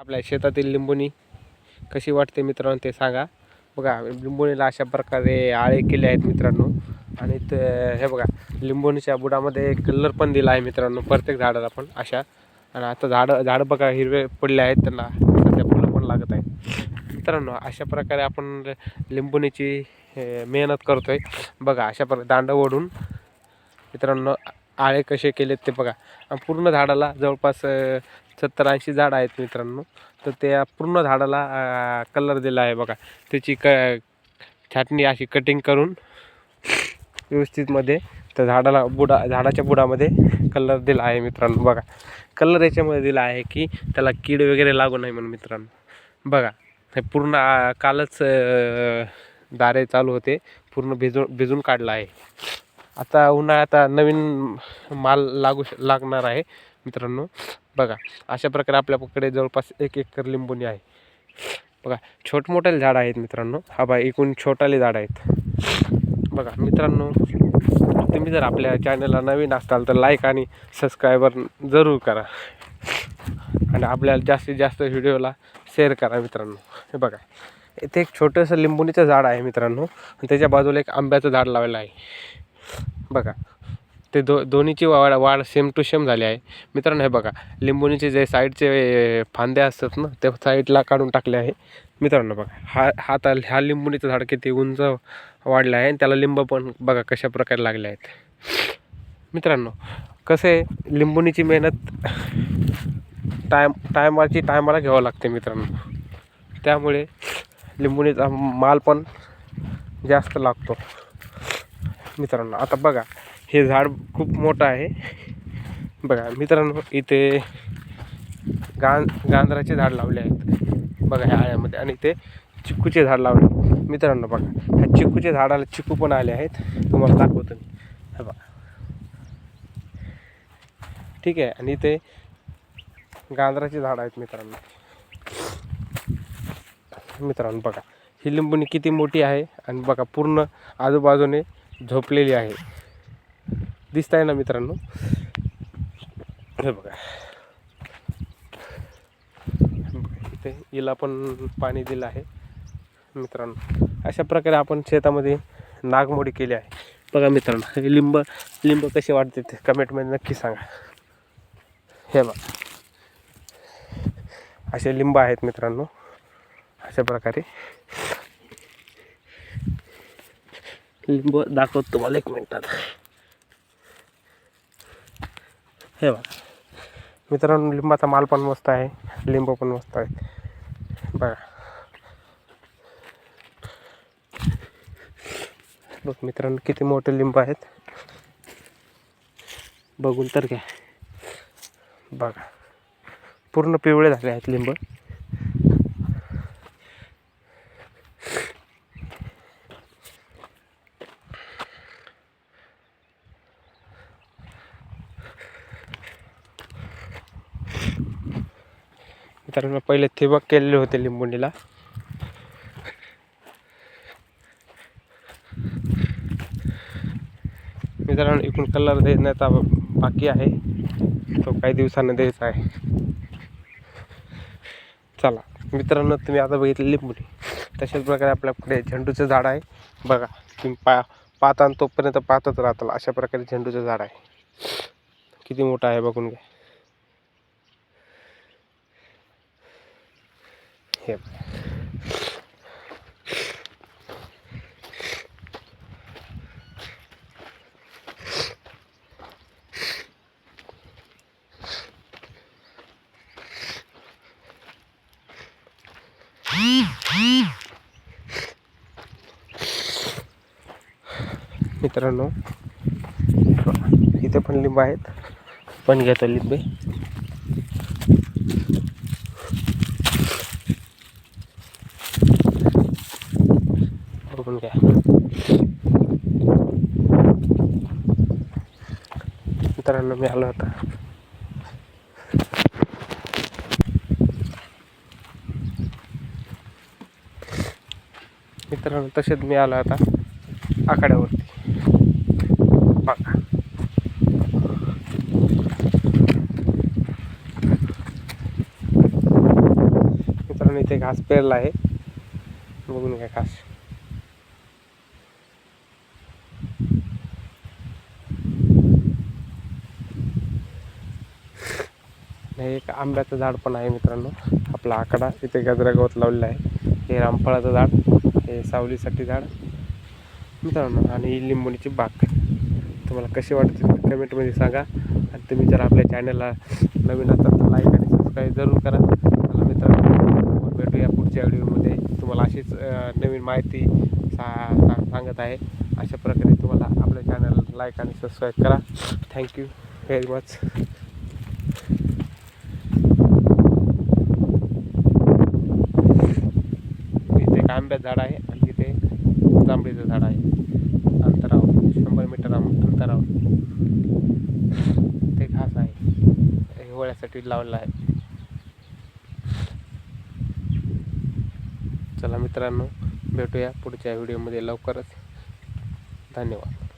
आपल्या शेतातील लिंबुणी कशी वाटते मित्रांनो ते सांगा. बघा लिंबुणीला अशा प्रकारे आळे केले आहेत मित्रांनो. आणि ते हे बघा लिंबुणीच्या बुडामध्ये कलर पण दिला आहे मित्रांनो प्रत्येक झाडाला पण अशा. आणि आता झाडं झाडं बघा हिरवे पडले आहेत त्यांना सध्या फुलं पण लागत आहेत. मित्रांनो अशा प्रकारे आपण लिंबुणीची मेहनत मेहनत करतोय. बघा अशा प्रकारे दांड ओढून मित्रांनो आळे कसे केलेत ते बघा. पूर्ण झाडाला जवळपास सत्तर ऐंशी झाड आहेत मित्रांनो. तर त्या पूर्ण झाडाला कलर दिला आहे बघा. त्याची क छाटणी अशी कटिंग करून व्यवस्थितमध्ये त्या झाडाला बुडा झाडाच्या बुडामध्ये कलर दिला आहे मित्रांनो. बघा कलर याच्यामध्ये दिला आहे की त्याला कीड वगैरे लागू नाही म्हणून मित्रांनो. बघा हे पूर्ण कालच दारे चालू होते. पूर्ण भिजून भिजून काढला आहे. आता उन्हाळ्यात आता नवीन माल लागू श लागणार आहे. मित्रांनो बघा अशा प्रकारे आपल्याकडे जवळपास एक एकर लिंबुनी आहे. बघा छोटमोठाले झाडं आहेत मित्रांनो. हा बा एकूण छोटाले झाडं आहेत. बघा मित्रांनो तुम्ही जर आपल्या चॅनलला नवीन असाल तर लाईक आणि सबस्क्रायबर जरूर करा. आणि आपल्याला जास्तीत जास्त व्हिडिओला शेअर करा मित्रांनो. हे बघा इथे एक छोटंसं लिंबुनीचं झाड आहे मित्रांनो. आणि त्याच्या बाजूला एक आंब्याचं झाड लावलेलं आहे. बघा ते दो दोन्हीची वाढ वाढ सेम टू सेम झाली आहे. मित्रांनो हे बघा लिंबुनीचे जे साईडचे फांद्या असतात ना ते साईडला काढून टाकले आहे. मित्रांनो बघा हा हा तर ह्या लिंबुनीचं झाड किती उंच वाढलं आहे आणि त्याला लिंब पण बघा कशा प्रकारे लागले आहेत. मित्रांनो कसं आहे लिंबुनीची मेहनत टायम टायमाची टायमाला घ्यावं लागते मित्रांनो. त्यामुळे लिंबुनीचा माल पण जास्त लागतो. मित्रांनो आता बघा हे झाड खूप मोठं आहे. बघा मित्रांनो इथे गां गांजराचे झाड लावले आहेत. बघा ह्या आळ्यामध्ये. आणि ते चिक्कूचे झाड लावले मित्रांनो बघा ह्या चिक्कूच्या झाडाला चिक्कू पण आले आहेत. तुम्हाला दाखवतो मी. हे बघा. ठीक आहे आणि इथे गांजराचे झाड आहेत मित्रांनो. मित्रांनो बघा ही लिंबुनी किती मोठी आहे. आणि बघा पूर्ण आजूबाजूने झोपलेली आहे. दिसत आहे ना मित्रांनो? हे बघा. इथे हिला पण पाणी दिलं आहे. मित्रांनो अशा प्रकारे आपण शेतामध्ये नागमोडी केली आहे. बघा मित्रांनो हे लिंब लिंब कसे वाटते ते कमेंटमध्ये नक्की सांगा. हे बघा. असे लिंब आहेत मित्रांनो अशा प्रकारे. लिंब दाखवतो तुम्हाला एक मिनिटात. हे बघा. मित्रांनो लिंबाचा माल पण मस्त आहे. लिंब पण मस्त आहे. बघा. बघ मित्रांनो किती मोठे लिंब आहेत. बघून तर घ्या. बघा. पूर्ण पिवळे झाले आहेत लिंब. मित्रांनो पहिले थिबक केलेले होते लिंबोणीला मित्रांनो इकडून कलर देण्याचा बाकी आहे. तो काही दिवसानं द्यायचा आहे. चला मित्रांनो तुम्ही आता बघितले लिंबोणी तशाच प्रकारे आपल्याकडे झेंडूचं झाड आहे. बघा तुम्ही पा पाहता आणि तोपर्यंत पाहतच राहताल. अशा प्रकारे झेंडूचं झाड आहे. किती मोठं आहे बघून घ्या. हे मित्रांनो इथे पण लिंब आहेत. पण घेतो लिंबे बघून घ्या मित्रांनो मी आलो होता मित्रांनो तसेच मी आलो आता आखाड्यावरती. बघा. मित्रांनो इथे घास पेरला आहे. बघून घ्या घास. हे एक आंब्याचं झाड पण आहे मित्रांनो. आपला आकडा इथे गजरा गवत लावलेला आहे. हे रामफळाचं झाड हे सावलीसाठी झाड. मित्रांनो आणि ही लिंबोणीची बाग. तुम्हाला कशी वाटते कमेंटमध्ये सांगा. आणि तुम्ही जर आपल्या चॅनलला नवीन असाल तर लाईक आणि सबस्क्राईब जरूर करा. मला मित्रांनो भेटूया पुढच्या व्हिडिओमध्ये तुम्हाला अशीच नवीन माहिती सा सा- सांगत आहे. अशा प्रकारे तुम्हाला आपल्या चॅनलला लाईक आणि सबस्क्राईब करा. थँक्यू व्हेरी मच इथे एक आंब्याचं झाड आहे आणि तिथे जांभळीचं झाड आहे. अंतरावर शंभर मीटर अंतरावर. ते घास आहे. हिवाळ्यासाठी लावलेलं आहे. चला मित्रांनो भेटूया पुढच्या व्हिडिओमध्ये लवकरच. धन्यवाद.